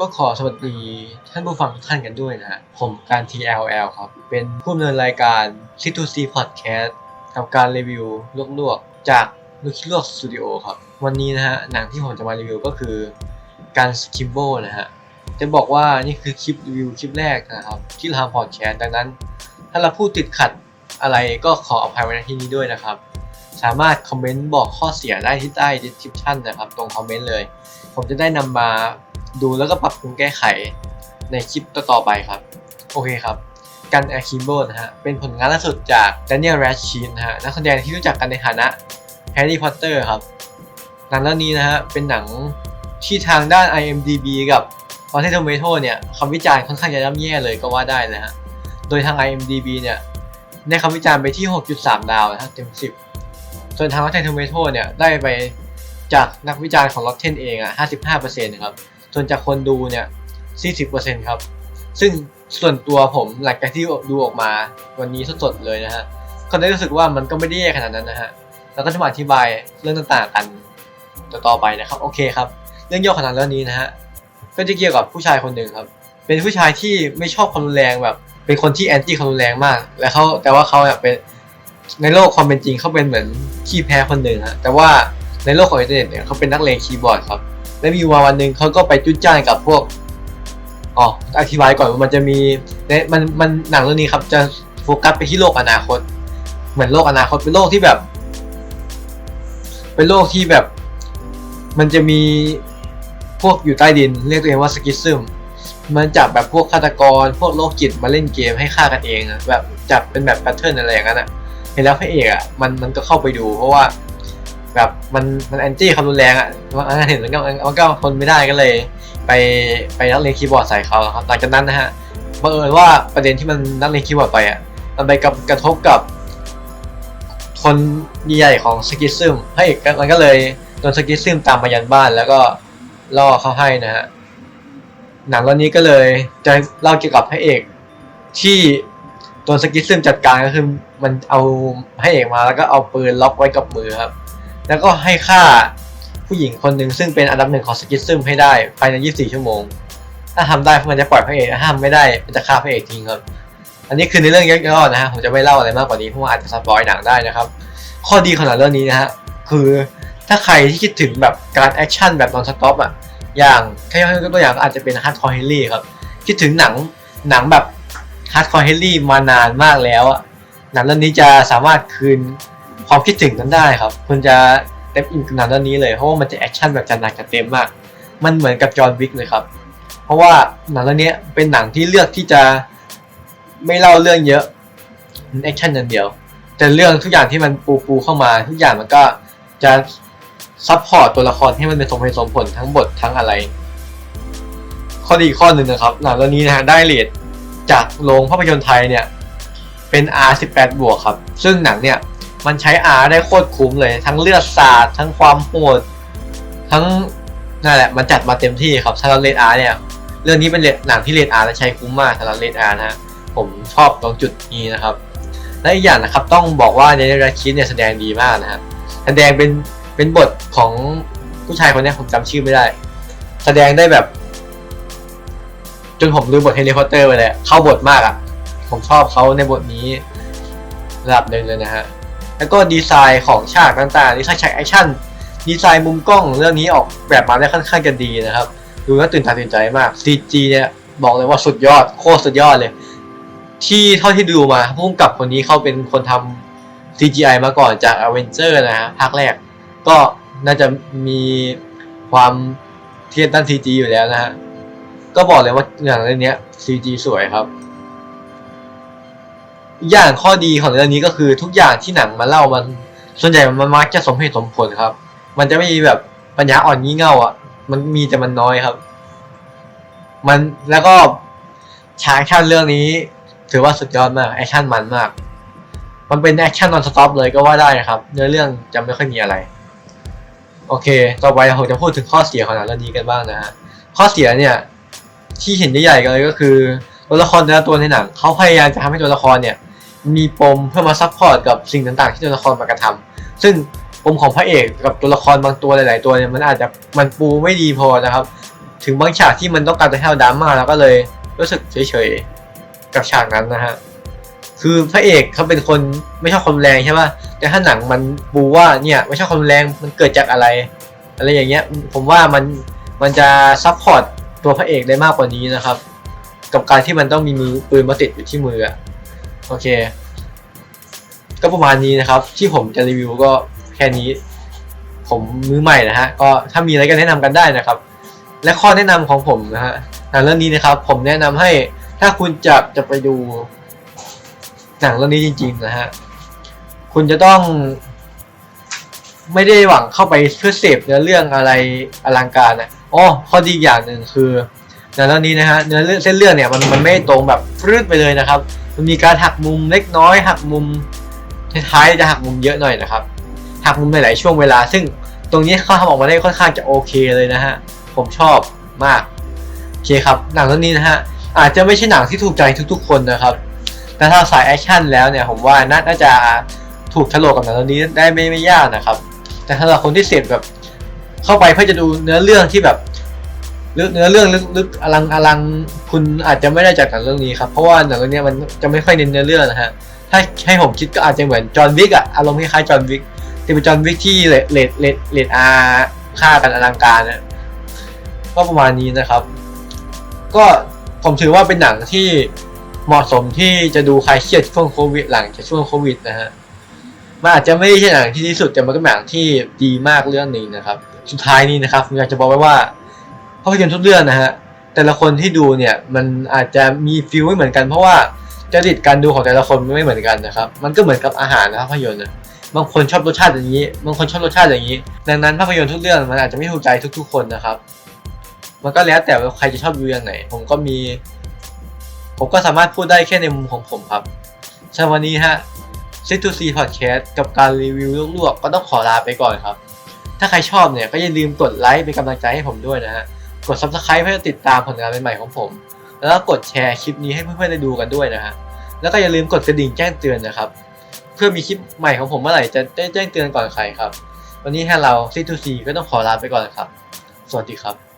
ก็ขอสวัสดีท่านผู้ฟังทุกท่านกันด้วยนะฮะ ผมการ TLL ครับ เป็นผู้ดำเนินรายการ c 2 c Podcast กับการรีวิวลวกๆ จากลูคิลวกสตูดิโอครับ วันนี้นะฮะ หนังที่ผมจะมารีวิวก็คือการสคิมโบนะฮะ จะบอกว่านี่คือคลิปรีวิวคลิปแรกนะครับ ที่ราทำพอดแคสต์ดังนั้น ถ้าเราพูดติดขัดอะไรก็ขออภัยไว้ในที่นี้ด้วยนะครับ สามารถคอมเมนต์บอกข้อเสียได้ที่ใต้ description นะครับ ตรงคอมเมนต์เลย ผมจะได้นำมา ดูแล้วก็ปรับปรุงแก้ไขในคลิปต่อๆไปครับ โอเคครับกันแอคิมโบนะฮะ เป็นผลงานล่าสุดจาก Daniel Radcliffe นะฮะ นักแสดงที่รู้จักกันในฐานะ Harry Potter ครับ หนังเรื่องนี้นะฮะ เป็นหนังที่ทางด้าน IMDb กับ Rotten Tomato เนี่ยคำวิจารณ์ค่อนข้างจะย่ำแย่เลยก็ว่าได้นะฮะ โดยทาง IMDb เนี่ยได้คำวิจารณ์ไปที่ 6.3 ดาวนะฮะเต็ม 10 ส่วนทาง Rotten Tomato เนี่ยได้ไปจากนักวิจารณ์ของ Rotten เองอะ55%นะครับ ส่วนจากคนดูเนี่ย 40%ครับ ซึ่งส่วนตัวผมหลังจากที่ดูออกมาวันนี้สดๆเลยนะฮะก็ได้รู้สึกว่ามันก็ไม่ได้แย่ขนาดนั้นนะฮะแล้วก็จะมาอธิบายเรื่องต่างๆกันต่อไปนะครับ โอเคครับ เรื่องย่อขนาดเรื่องนี้นะฮะก็จะเกี่ยวกับผู้ชายคนหนึ่งครับ เป็นผู้ชายที่ไม่ชอบความรุนแรงแบบ เป็นคนที่แอนตี้ความรุนแรงมาก และเขาแต่ว่าเขาเนี่ยเป็นในโลกความเป็นจริงเขาเป็นเหมือนขี้แพ้คนหนึ่งฮะแต่ว่าในโลกของอินเทอร์เน็ตเนี่ยเขาเป็นนักเลงคีย์บอร์ดครับ และมีวันวันหนึ่งเขาก็ไปจุดจ้านกับพวกอ๋ออธิบายก่อนว่ามันจะมีในมันมันหนังเรื่องนี้ครับ จะโฟกัสไปที่โลกอนาคต เหมือนโลกอนาคตเป็นโลกที่แบบ เป็นโลกที่แบบ มันจะมีพวกอยู่ใต้ดิน เรียกตัวเองว่าสกิซึมมันจับแบบพวกฆาตกร พวกโรคจิตมาเล่นเกมให้ฆ่ากันเองแบบจับเป็นแบบแพทเทิร์นอะไรอย่างนั้นอะเห็นแล้วพระเอกอะมันมันก็เข้าไปดู เพราะว่า แบบมันมันแอนตี้ความรุนแรงอะมันเห็นมันก็มันก็ทนไม่ได้ก็เลย ไปไปนักเรียนคีย์บอร์ดใส่เขาครับหลังจากนั้นนะฮะบังเอิญว่าประเด็นที่มันนักเรียนคีย์บอร์ดไปอะมันไปกับกระทบกับ คนใหญ่ของสกิซึมให้มันก็เลยโดนสกิซึมตามมายันบ้านแล้วก็ล่อเขาให้นะฮะหนังเรื่องนี้ก็เลยจะเล่าเกี่ยวกับพระเอกที่โดนสกิซึมจัดการก็คือมันเอาพระเอกมาแล้วก็เอาปืนล็อกไว้กับมือครับ แล้วก็ให้ฆ่าผู้หญิงคนหนึ่งซึ่งเป็นอันดับหนึ่งของสกิทซึมให้ได้ภายใน 24 ชั่วโมง ถ้าทำได้มันจะปล่อยพระเอกถ้าทำไม่ได้มันจะฆ่าพระเอกทิ้งครับ อันนี้คือในเรื่องย่อๆนะฮะผมจะไม่เล่าอะไรมากกว่านี้เพราะว่าอาจจะสปอยหนังได้นะครับ ข้อดีของหนังเรื่องนี้นะฮะคือถ้าใครที่คิดถึงแบบการแอคชั่นแบบนอนสต็อปอะอย่างแค่ยกตัวอย่างก็อาจจะเป็นฮาร์ดคอร์เฮลี่ครับคิดถึงหนังหนังแบบฮาร์ดคอร์เฮลี่มานานมากแล้วอะหนังเรื่องนี้จะสามารถคืน ความคิดถึงนั้นได้ครับคุณจะเต็มอิ่มกับหนังเรื่องนี้เลยเพราะว่ามันจะแอคชั่นแบบจัดหนักจัดเต็มมาก มันเหมือนกับจอห์นวิกเลยครับ เพราะว่าหนังเรื่องนี้เป็นหนังที่เลือกที่จะไม่เล่าเรื่องเยอะมันแอคชั่นอย่างเดียว แต่เรื่องทุกอย่างที่มันปูปูเข้ามาทุกอย่างมันก็จะซัพพอร์ตตัวละครให้มันเป็นสมเหตุสมผลทั้งบททั้งอะไร ข้อดีอีกข้อหนึ่งนะครับหนังเรื่องนี้นะฮะได้เรทจากโรงภาพยนตร์ไทยเนี่ยเป็น R18 บวกครับ ซึ่งหนังเนี่ย มันใช้ R ได้โคตรคุ้มเลย ทั้งเลือดสาดทั้งความโหดทั้งนั่นแหละมันจัดมาเต็มที่ครับสำหรับเลด R เนี่ย เรื่องนี้เป็นหนังที่เลด R และใช้คุ้มมากสำหรับเลด R นะฮะผมชอบตรงจุดนี้นะครับ และอีกอย่างนะครับต้องบอกว่าในราคิดเนี่ยแสดงดีมากนะฮะแสดงเป็นเป็นบทของผู้ชายคนนี้ผมจำชื่อไม่ได้ แสดงได้แบบ จนผมลืมบทเฮลิคอปเตอร์ไปเลยเข้าบทมากอะ่ะ ผมชอบเขาในบทนี้ระดับหนึ่งเลยนะฮะ แล้วก็ดีไซน์ของฉากต่างๆดีไซน์ฉากแอคชั่นดีไซน์มุมกล้องเรื่องนี้ออกแบบมาได้ค่อนข้างจะดีนะครับ ดูแล้วตื่นตาตื่นใจมาก CG เนี่ยบอกเลยว่าสุดยอดโคตรสุดยอดเลย ที่เท่าที่ดูมาพุ่มกับคนนี้เขาเป็นคนทำ CGI มาก่อนจาก Avenger นะฮะภาคแรก ก็น่าจะมีความเทียบด้าน CG อยู่แล้วนะฮะก็บอกเลยว่าอย่างเรื่องนี้ CG สวยครับ อีกอย่างข้อดีของเรื่องนี้ก็คือทุกอย่างที่หนังมาเล่ามัน ส่วนใหญ่มันมักจะสมเหตุสมผลครับ มันจะไม่มีแบบปัญญาอ่อนงี่เง่าอะ มันมีแต่มันน้อยครับ มันแล้วก็ฉากแอคชั่นเรื่องนี้ ถือว่าสุดยอดมากแอคชั่นมันมาก มันเป็นแอคชั่นนอนสต็อปเลยก็ว่าได้นะครับ เนื้อเรื่องจะไม่ค่อยมีอะไร โอเค ต่อไปผมจะพูดถึงข้อเสียของหนังเรื่องนี้กันบ้างนะฮะข้อเสียเนี่ย ที่เห็นใหญ่ๆกันเลยก็คือตัวละครแต่ละตัวในหนังเขาพยายามจะทำให้ตัวละครเนี่ย มีปมเพื่อมาซัพพอร์ตกับสิ่งต่างๆ ที่ตัวละครมากระทำซึ่งปมของพระเอกกับตัวละครบางตัวหลาย ๆ ตัวเนี่ยมันอาจจะมันปูไม่ดีพอนะครับ ถึงบางฉากที่มันต้องการจะให้เราดราม่าแล้วก็เลยรู้สึกเฉยๆกับฉากนั้นนะฮะคือพระเอกเขาเป็นคนไม่ชอบความแรงใช่ป่ะแต่ถ้าหนังมันบูว่าเนี่ยไม่ชอบความแรงมันเกิดจากอะไรอะไรอย่างเงี้ยผมว่ามันมันจะซัพพอร์ตตัวพระเอกได้มากกว่านี้นะครับ กับการที่มันต้องมีมือปืนมาติดอยู่ที่มืออะ โอเค ก็ประมาณนี้นะครับ ที่ผมจะรีวิวก็แค่นี้ ผมมือใหม่นะฮะก็ถ้ามีอะไรก็แนะนำกันได้นะครับ และข้อแนะนำของผมนะฮะหนังเรื่องนี้นะครับ ผมแนะนำให้ถ้าคุณจะจะไปดูหนังเรื่องนี้จริง ๆ นะฮะคุณจะต้อง ไม่ได้หวังเข้าไปเพื่อเสพเนื้อเรื่องอะไรอลังการนะอ๋อข้อดีอีกอย่างหนึ่งคือหนังเรื่องนี้นะฮะเนื้อเรื่องเส้นเรื่องเนี่ยมันมันไม่ตรงแบบรืดไปเลยนะครับ มันมีการหักมุมเล็กน้อยหักมุมท้ายจะหักมุมเยอะหน่อยนะครับ หักมุมในหลายช่วงเวลา ซึ่งตรงนี้เขาทำออกมาได้ค่อนข้างจะโอเคเลยนะฮะ ผมชอบมากโอเคครับหนังเรื่องนี้นะฮะอาจจะไม่ใช่หนังที่ถูกใจทุกๆ คนนะครับ แต่ถ้าสายแอคชั่นแล้วเนี่ยผมว่าน่าน่าจะถูกฉลกกับหนังเรื่องนี้ได้ไม่ไม่ยากนะครับ แต่สำหรับคนที่เสพแบบเข้าไปเพื่อจะดูเนื้อเรื่องที่แบบ ลึกเนื้อเรื่องลึกลึกอลังอลังคุณอาจจะไม่ได้จากหนังเรื่องนี้ครับเพราะว่าหนังเรื่องนี้มันจะไม่ค่อยเน้นเนื้อเรื่องนะฮะถ้าให้ผมคิดก็อาจจะเหมือนจอห์นวิกอะอารมณ์คล้ายๆจอห์นวิกแต่เป็นจอห์นวิกที่เลดเลดเลดเลดอาฆ่ากันอลังการนะก็ประมาณนี้นะครับ ก็ผมถือว่าเป็นหนังที่เหมาะสมที่จะดูใครเครียดช่วงโควิดหลังจากช่วงโควิดนะฮะมันอาจจะไม่ใช่หนังที่ดีสุดแต่มันก็เป็นหนังที่ดีมากเรื่องหนึงนะครับ สุดท้ายนี้นะครับผมอยากจะบอกไว้ว่า ภาพยนตร์ทุกเรื่องนะฮะแต่ละคนที่ดูเนี่ยมันอาจจะมีฟิลไม่เหมือนกัน เพราะว่าจริตการดูของแต่ละคนไม่เหมือนกันนะครับ มันก็เหมือนกับอาหารนะครับภาพยนตร์นะบางคนชอบรสชาติอย่างนี้ บางคนชอบรสชาติอย่างนี้ ดังนั้นภาพยนตร์ทุกเรื่องมันอาจจะไม่ถูกใจทุก ๆ คนนะครับ มันก็แล้วแต่ว่าใครจะชอบดูอย่างไหน ผมก็มี ผมก็สามารถพูดได้แค่ในมุมของผมครับสำหรับวันนี้ฮะ c to C Podcast กับการรีวิวลวกๆ ก็ต้องขอลาไปก่อนครับ ถ้าใครชอบเนี่ยก็อย่าลืมกดไลค์เป็นกำลังใจให้ผมด้วยนะฮะ กด Subscribe เพื่อติดตามผลงานใหม่ๆของผม แล้วก็กดแชร์คลิปนี้ให้เพื่อนๆได้ดูกันด้วยนะฮะ แล้วก็อย่าลืมกดกระดิ่งแจ้งเตือนนะครับ เพื่อมีคลิปใหม่ของผมเมื่อไหร่จะได้แจ้งเตือนก่อนใครครับ วันนี้ฮะเรา C2C ก็ต้องขอลาไปก่อนครับ สวัสดีครับ